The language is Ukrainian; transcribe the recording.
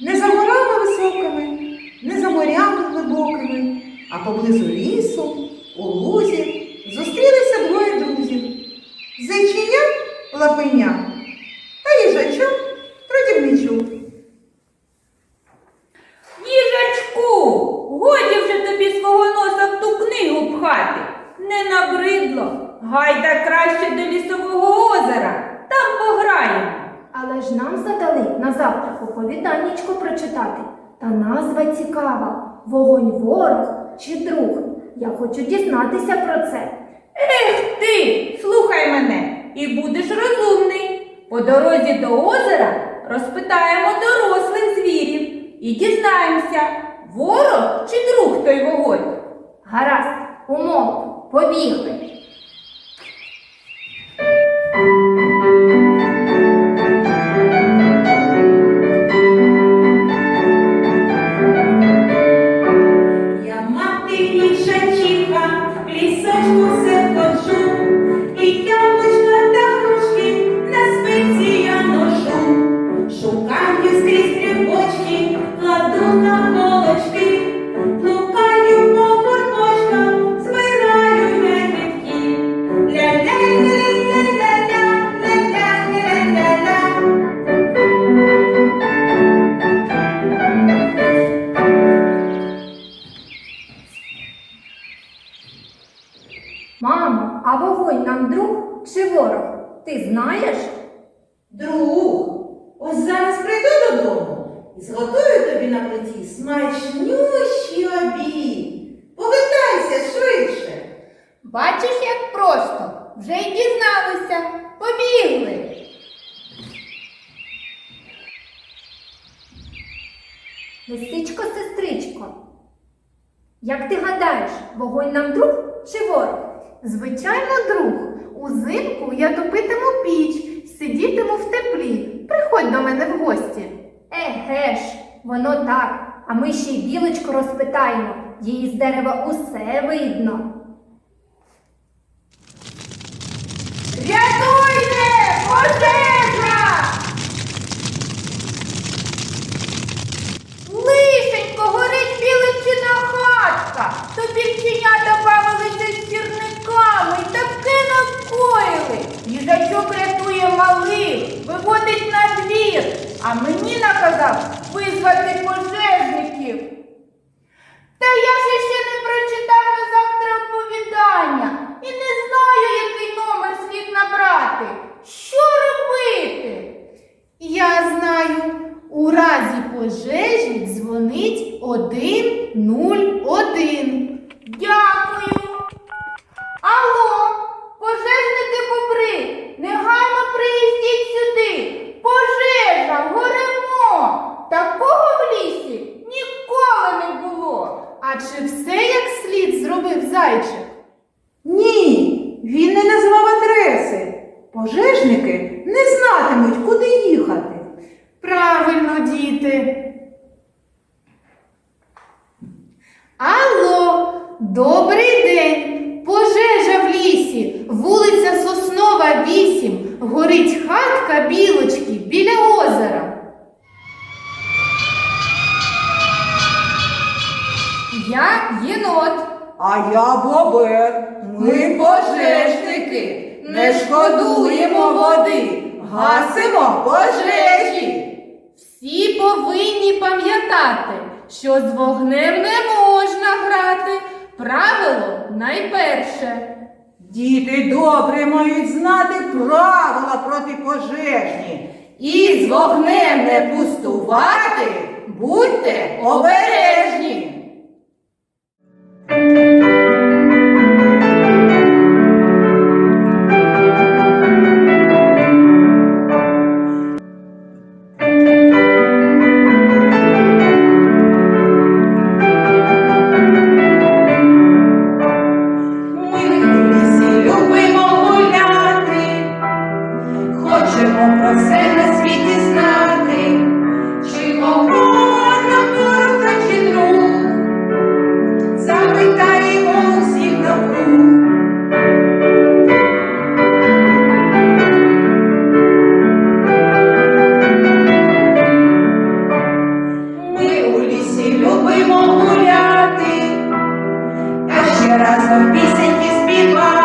Не за горами високими, не за морями глибокими, а поблизу лісу, у лузі зустрілися двоє друзів. Зайчиня лапеня та їжачок трудівничок. Їжачку, годі вже тобі свого носа в ту книгу пхати. Не набридло. Гайда краще до лісового озера. Там пограємо. Але ж нам задали на завтра оповіданнячко прочитати. Та назва цікава вогонь ворог чи друг. Я хочу дізнатися про це. Ех ти, слухай мене, і будеш розумний. По дорозі до озера розпитаємо дорослих звірів і дізнаємося, ворог чи друг той вогонь. Гаразд, умов, побігли. Знаєш? Друг, ось зараз прийду додому і зготую тобі на плиті смачнющий обід. Повертайся швидше. Бачиш, як просто. Вже й дізналися. Побігли. Лисичко, сестричко. Як ти гадаєш, вогонь нам друг чи ворог? Звичайно, друг. Узимку я топитиму піч, сидітиму в теплі. Приходь до мене в гості. Еге ж, воно так. А ми ще й білочку розпитаємо. Її з дерева усе видно. Рятуйте! Пожежа! Лишенько, горить біличина хатка. То півченята бавилися з сірниками і таке накоїли. Їжачок рятує малих, виводить на двір, а мені наказав визвати пожежників. Та я ж ще не прочитав на завтра оповідання і не знаю, який номер слід набрати. Що робити? Я знаю, у разі пожежі дзвонить 101. Дякую. Алло, пожежники бобри, негайно приїздіть сюди. Пожежа, горемо. Такого в лісі ніколи не було. А чи все як слід зробив зайчик? Ні, він не назвав адреси. Пожежники не знатимуть, куди їхати. Правильно, діти. Алло, добрий день! Пожежа в лісі, вулиця Соснова, 8. Горить хатка білочки біля озера. Я єнот. А я бобер. Ми пожежники. Не шкодуємо води, гасимо пожежі. Всі повинні пам'ятати, що з вогнем не можна найперше. Діти добре мають знати правила протипожежні. І з вогнем не пустувати, будьте обережні. Разом пісеньки співати.